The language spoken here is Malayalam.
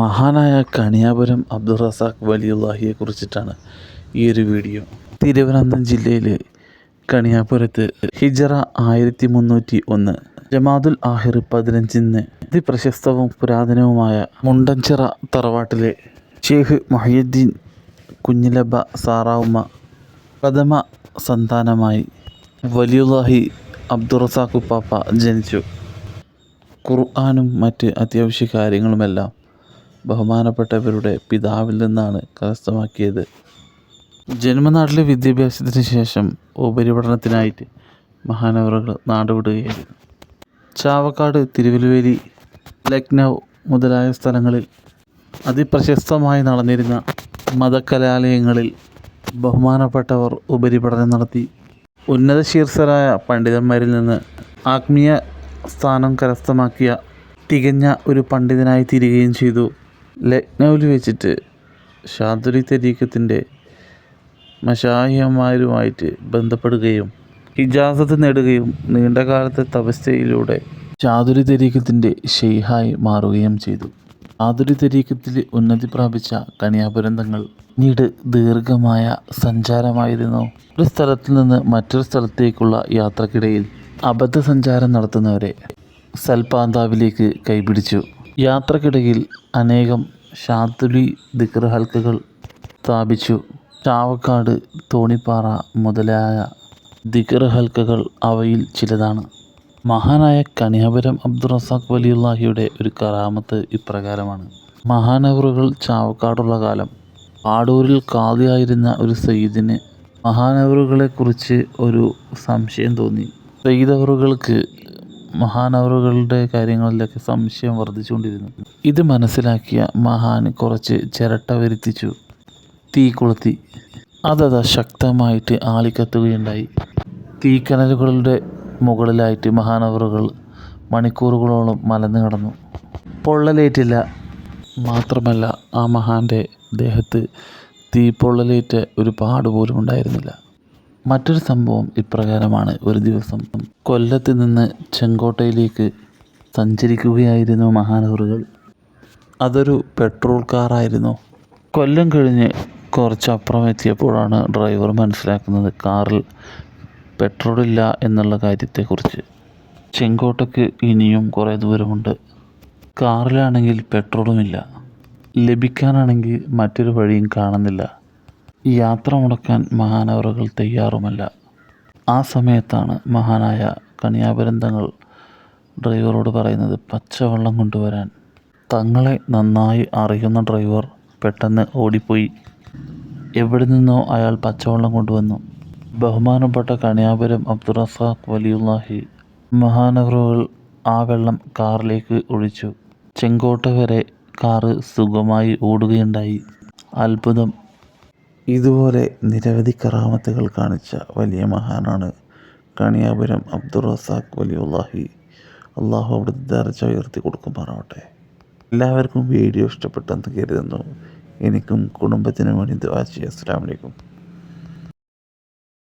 മഹാനായ കണിയാപുരം അബ്ദുൾ റസാഖ് വലിയുള്ളാഹിയെ കുറിച്ചിട്ടാണ് ഈ ഒരു വീഡിയോ. തിരുവനന്തപുരം ജില്ലയിലെ കണിയാപുരത്ത് ഹിജറ ആയിരത്തി മുന്നൂറ്റി ഒന്ന് ജമാദുൽ ആഹിർ പതിനഞ്ചിന് അതിപ്രശസ്തവും പുരാതനവുമായ മുണ്ടൻചിറ തറവാട്ടിലെ ഷെയ്ഖ് മൊഹീദ്ദീൻ കുഞ്ഞിലബ സാറാവുമ്മ പ്രഥമ സന്താനമായി വലിയുള്ളാഹി അബ്ദുൾ റസാഖ് ഉപ്പാപ്പ ജനിച്ചു. ഖുർആാനും മറ്റ് അത്യാവശ്യ കാര്യങ്ങളുമെല്ലാം ബഹുമാനപ്പെട്ടവരുടെ പിതാവിൽ നിന്നാണ് കരസ്ഥമാക്കിയത്. ജന്മനാട്ടിലെ വിദ്യാഭ്യാസത്തിന് ശേഷം ഉപരിപഠനത്തിനായിട്ട് മഹാനവറുകൾ നാടുവിടുകയായിരുന്നു. ചാവക്കാട് തിരുവല്ലുവേലി ലക്നൗ മുതലായ സ്ഥലങ്ങളിൽ അതിപ്രശസ്തമായി നടന്നിരുന്ന മതകലാലയങ്ങളിൽ ബഹുമാനപ്പെട്ടവർ ഉപരിപഠനം നടത്തി. ഉന്നത ശീർഷരായ പണ്ഡിതന്മാരിൽ നിന്ന് ആത്മീയ സ്ഥാനം കരസ്ഥമാക്കിയ തികഞ്ഞ ഒരു പണ്ഡിതനായി തീരുകയും ചെയ്തു. ലക്നൗവിൽ വെച്ചിട്ട് ഷാദുരി തരീഖത്തിന്റെ മഷാഹിയന്മാരുമായിട്ട് ബന്ധപ്പെടുകയും ഇജാസത്ത് നേടുകയും നീണ്ട കാലത്തെ തപസ്യയിലൂടെ ചാതുരി തരീക്കത്തിന്റെ ഷെയ്ഹായി മാറുകയും ചെയ്തു. ചാതുരി തരീഖത്തിൽ ഉന്നതി പ്രാപിച്ച തങ്ങൾ പിന്നീട് ദീർഘമായ സഞ്ചാരമായിരുന്നു. ഒരു സ്ഥലത്തു നിന്ന് മറ്റൊരു സ്ഥലത്തേക്കുള്ള യാത്രക്കിടയിൽ അബദ്ധ സഞ്ചാരം നടത്തുന്നവരെ സൽപാന്താവിലേക്ക് കൈപിടിച്ചു. യാത്രക്കിടയിൽ അനേകം ഷാത്തുലി ദിക്ർ ഹൽക്കകൾ സ്ഥാപിച്ചു. ചാവക്കാട് തോണിപ്പാറ മുതലായ ദിക്ർ ഹൽക്കകൾ അവയിൽ ചിലതാണ്. മഹാനായ കണിയാപുരം അബ്ദുൾ റസാഖ് വലിയുല്ലാഹിയുടെ ഒരു കറാമത്ത് ഇപ്രകാരമാണ്. മഹാനവറുകൾ ചാവക്കാടുള്ള കാലം. പാടൂരിൽ കാതിയായിരുന്ന ഒരു സയ്യിദിന് മഹാനവറുകളെക്കുറിച്ച് ഒരു സംശയം തോന്നി. സയ്യിദവറുകൾക്ക് മഹാനവറുകളുടെ കാര്യങ്ങളിലൊക്കെ സംശയം വർദ്ധിച്ചുകൊണ്ടിരുന്നു. ഇത് മനസ്സിലാക്കിയ മഹാൻ കുറച്ച് ചിരട്ട വരുത്തിച്ചു. തീ കൊളുത്തി. അതത് ശക്തമായിട്ട് ആളിക്കത്തുകയുണ്ടായി. തീക്കനലുകളുടെ മുകളിലായിട്ട് മഹാനവറുകൾ മണിക്കൂറുകളോളം മലന്നു കിടന്നു. പൊള്ളലേറ്റില്ല. മാത്രമല്ല ആ മഹാന്റെ ദേഹത്ത് തീ പൊള്ളലേറ്റ ഒരു പാട് പോലും ഉണ്ടായിരുന്നില്ല മറ്റൊരു സംഭവം ഇപ്രകാരമാണ്. ഒരു ദിവസം കൊല്ലത്ത് നിന്ന് ചെങ്കോട്ടയിലേക്ക് സഞ്ചരിക്കുകയായിരുന്നു മഹാനവറുകൾ അതൊരു പെട്രോൾ കാറായിരുന്നു. കൊല്ലം കഴിഞ്ഞ് കുറച്ചപ്പുറം എത്തിയപ്പോഴാണ് ഡ്രൈവർ മനസ്സിലാക്കുന്നത് കാറിൽ പെട്രോളില്ല എന്നുള്ള കാര്യത്തെക്കുറിച്ച്. ചെങ്കോട്ടയ്ക്ക് ഇനിയും കുറേ ദൂരമുണ്ട്. കാറിലാണെങ്കിൽ പെട്രോളുമില്ല. ലഭിക്കാനാണെങ്കിൽ മറ്റൊരു വഴിയും കാണുന്നില്ല. യാത്ര മുടക്കാൻ മഹാനവറുകൾ തയ്യാറുമല്ല. ആ സമയത്താണ് മഹാനായ കണിയാപുരന്തങ്ങൾ ഡ്രൈവറോട് പറയുന്നത് പച്ചവെള്ളം കൊണ്ടുവരാൻ. തങ്ങളെ നന്നായി അറിയുന്ന ഡ്രൈവർ പെട്ടെന്ന് ഓടിപ്പോയി. എവിടെ നിന്നോ അയാൾ പച്ചവെള്ളം കൊണ്ടുവന്നു. ബഹുമാനപ്പെട്ട കണിയാപുരം അബ്ദുറസാഖ് വലിയുല്ലാഹി മഹാനവറുകൾ ആ വെള്ളം കാറിലേക്ക് ഒഴിച്ചു. ചെങ്കോട്ട വരെ കാറ് സുഖമായി ഓടുകയുണ്ടായി. അത്ഭുതം ഇതുപോലെ നിരവധി കറാമത്തുകൾ കാണിച്ച വലിയ മഹാനാണ് കണിയാപുരം അബ്ദുൾ റസാഖ് വലിയുല്ലാഹി അള്ളാഹു അവിടുത്തെ ദർജ ഉയർത്തി കൊടുക്കുമാറാവട്ടെ. എല്ലാവർക്കും വീഡിയോ ഇഷ്ടപ്പെട്ടെന്ന് കരുതുന്നു. എനിക്കും കുടുംബത്തിനും വേണ്ടി ദുആ അസ്സാം അലൈക്കും.